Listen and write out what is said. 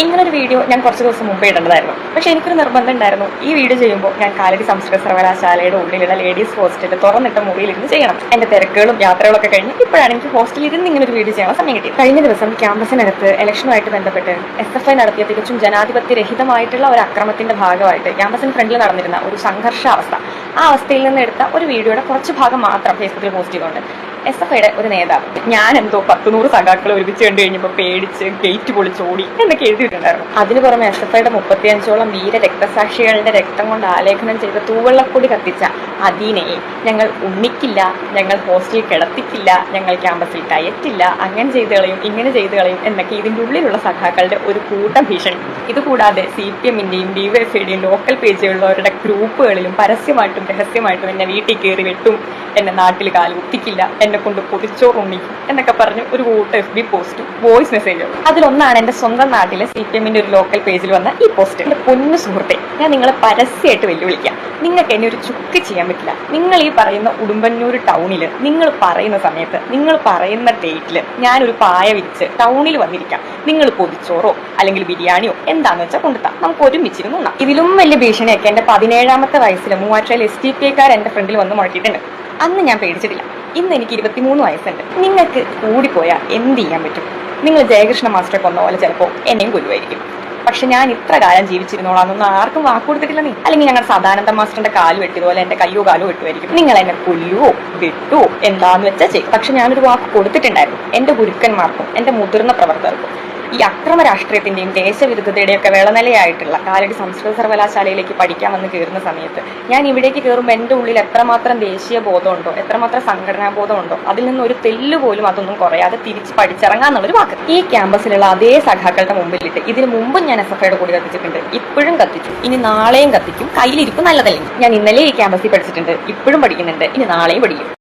ഇങ്ങനൊരു വീഡിയോ ഞാൻ കുറച്ച് ദിവസം മുമ്പ് ഇടേണ്ടതായിരുന്നു. പക്ഷെ എനിക്കൊരു നിർബന്ധം ഉണ്ടായിരുന്നു. ഈ വീഡിയോ ചെയ്യുമ്പോൾ ഞാൻ കാലടി സംസ്കൃത സർവകലാശാലയുടെ ഉള്ളിലുള്ള ലേഡീസ് ഹോസ്റ്റലിൽ തുറന്നിട്ട മുറിയിലിരുന്ന് ചെയ്യണം. എന്റെ തിരക്കുകളും യാത്രകളൊക്കെ കഴിഞ്ഞ് ഇപ്പോഴാണ് എനിക്ക് ഹോസ്റ്റലിൽ ഇരുന്ന് ഇങ്ങനെ ഒരു വീഡിയോ ചെയ്യാൻ സമയം കിട്ടി കഴിഞ്ഞ ദിവസം ക്യാമ്പസിനകത്ത് ഇലക്ഷനുമായിട്ട് ബന്ധപ്പെട്ട് എസ് എഫ് ഐ നടത്തിയ തികച്ചും ജനാധിപത്യരഹിതമായിട്ടുള്ള ഒരു അക്രമത്തിന്റെ ഭാഗമായിട്ട് ക്യാമ്പസിന് ഫ്രണ്ടിൽ നടന്നിരുന്ന ഒരു സംഘർഷാവസ്ഥ. ആ അവസ്ഥയിൽ നിന്ന് എടുത്ത ഒരു വീഡിയോയുടെ കുറച്ച് ഭാഗം മാത്രം ഫേസ്ബുക്കിൽ പോസ്റ്റ് ചെയ്തുകൊണ്ട് എസ് എഫ് ഐയുടെ ഒരു നേതാവ്. ഞാൻ എന്തോ പത്ത് നൂറ് സഖാക്കളെ ഒരുമിച്ച് കണ്ടു കഴിഞ്ഞപ്പോൾ പേടിച്ച് ഗേറ്റ് പൊളിച്ച് ഓടി എന്നൊക്കെ എഴുതിയിട്ടുണ്ടായിരുന്നു. അതിന് പുറമെ എസ് എഫ് ഐയുടെ മുപ്പത്തിയഞ്ചോളം വീര രക്തസാക്ഷികളുടെ രക്തം കൊണ്ട് ആലേഖനം ചെയ്ത തൂവെള്ളക്കൊടി കത്തിച്ച അദീനയെ ഞങ്ങൾ ഉണ്ണിക്കില്ല ഞങ്ങൾ ഹോസ്റ്റലിൽ കിടത്തിക്കില്ല ഞങ്ങൾ ക്യാമ്പസിൽ കയറ്റില്ല അങ്ങനെ ചെയ്ത് കളയും ഇങ്ങനെ ചെയ്ത് കളയും എന്നൊക്കെ ഇതിന്റെ ഉള്ളിലുള്ള സഖാക്കളുടെ ഒരു കൂട്ടം ഭീഷണി. ഇതുകൂടാതെ സി പി എമ്മിന്റെയും ഡി വൈ എഫ് ഐയുടെയും ലോക്കൽ പേജുകളിലുള്ളവരുടെ ഗ്രൂപ്പുകളിലും പരസ്യമായിട്ടും രഹസ്യമായിട്ടും എന്നെ വീട്ടിൽ കയറി വെട്ടും. എന്നെ നാട്ടിൽ കാലു കുത്തിക്കില്ല എന്നെ കൊണ്ട് പൊതിച്ചോറ് ഉണ്ണിക്കും എന്നൊക്കെ പറഞ്ഞ് ഒരു കൂട്ടം എഫ് ബി പോസ്റ്റും വോയിസ് മെസ്സേജും അതിലൊന്നാണ് എന്റെ സ്വന്തം നാട്ടിലെ സി പി എമ്മിന്റെ ഒരു ലോക്കൽ പേജിൽ വന്ന ഈ പോസ്റ്റ് എന്റെ പൊന്നു സുഹൃത്തെ ഞാൻ നിങ്ങളെ പരസ്യമായിട്ട് വെല്ലുവിളിക്കാം. നിങ്ങൾക്ക് എന്നെ ഒരു ചുക്ക് ചെയ്യാൻ പറ്റില്ല. നിങ്ങൾ ഈ പറയുന്ന ഉടുമ്പന്നൂർ ടൗണിൽ നിങ്ങൾ പറയുന്ന സമയത്ത് നിങ്ങൾ പറയുന്ന ഡേറ്റിൽ ഞാനൊരു പായ വിരിച്ച് ടൗണിൽ വന്നിരിക്കാം. നിങ്ങൾ പൊതിച്ചോറോ അല്ലെങ്കിൽ ബിരിയാണിയോ എന്താന്ന് വെച്ചാൽ കൊണ്ടുത്താം നമുക്ക് ഒരുമിച്ചിരുന്നു ഇതിലും വലിയ ഭീഷണിയൊക്കെ എന്റെ പതിനേഴാമത്തെ വയസ്സിൽ മൂവാറ്റയിൽ എസ് ടി പി എക്കാർ എന്റെ ഫ്രണ്ടിൽ വന്ന് മുഴക്കിയിട്ടുണ്ട്. അന്ന് ഞാൻ പേടിച്ചിട്ടില്ല. ഇന്ന് എനിക്ക് ഇരുപത്തിമൂന്ന് വയസ്സുണ്ട്. നിങ്ങൾക്ക് കൂടിപ്പോയാൽ എന്ത് ചെയ്യാൻ പറ്റും? നിങ്ങൾ ജയകൃഷ്ണ മാസ്റ്ററെ കൊന്ന പോലെ ചിലപ്പോൾ എന്നെയും കൊല്ലുമായിരിക്കും. പക്ഷെ ഞാൻ ഇത്ര കാലം ജീവിച്ചിരുന്നോളാന്നൊന്നും ആർക്കും വാക്ക് കൊടുത്തിട്ടില്ല നീ. അല്ലെങ്കിൽ ഞങ്ങൾ സദാനന്ദ മാസ്റ്ററിന്റെ കാൽ വെട്ടിയതുപോലെ എന്റെ കയ്യോ കാലോ വെട്ടുമായിരിക്കും. നിങ്ങൾ എന്നെ കൊല്ലുവോ വെട്ടുവോ എന്താന്ന് വെച്ചാൽ ചെയ്യും. പക്ഷെ ഞാനൊരു വാക്ക് കൊടുത്തിട്ടുണ്ടായിരുന്നു. എന്റെ ഗുരുക്കന്മാർക്കും എന്റെ മുതിർന്ന പ്രവർത്തകർക്കും. ഈ അക്രമ രാഷ്ട്രീയത്തിന്റെയും ദേശവിരുദ്ധതയുടെയും ഒക്കെ വേളനിലയായിട്ടുള്ള കാലടി സംസ്കൃത സർവകലാശാലയിലേക്ക് പഠിക്കാൻ വന്ന് കയറുന്ന സമയത്ത് ഞാൻ ഇവിടേക്ക് കയറുമ്പോൾ എന്റെ ഉള്ളിൽ എത്രമാത്രം ദേശീയ ബോധമുണ്ടോ എത്രമാത്രം സംഘടനാ ബോധമുണ്ടോ അതിൽ നിന്ന് ഒരു തെല്ല് പോലും അതൊന്നും കുറയാതെ തിരിച്ച് പഠിച്ചിറങ്ങാന്നുള്ളൊരു വാക്ക്. ഈ ക്യാമ്പസിലുള്ള അതേ സഖാക്കളുടെ മുമ്പിലിട്ട് ഇതിന് മുമ്പും ഞാൻ എസ് എഫ് ഐയുടെ കൂടി കത്തിച്ചിട്ടുണ്ട്. ഇപ്പോഴും കത്തിച്ചു. ഇനി നാളെയും കത്തിക്കും. കയ്യിലിരിക്കും നല്ലതല്ലേ? ഞാൻ ഇന്നലെ ഈ ക്യാമ്പസിൽ പഠിച്ചിട്ടുണ്ട്. ഇപ്പോഴും പഠിക്കുന്നുണ്ട്. ഇനി നാളെയും പഠിക്കും.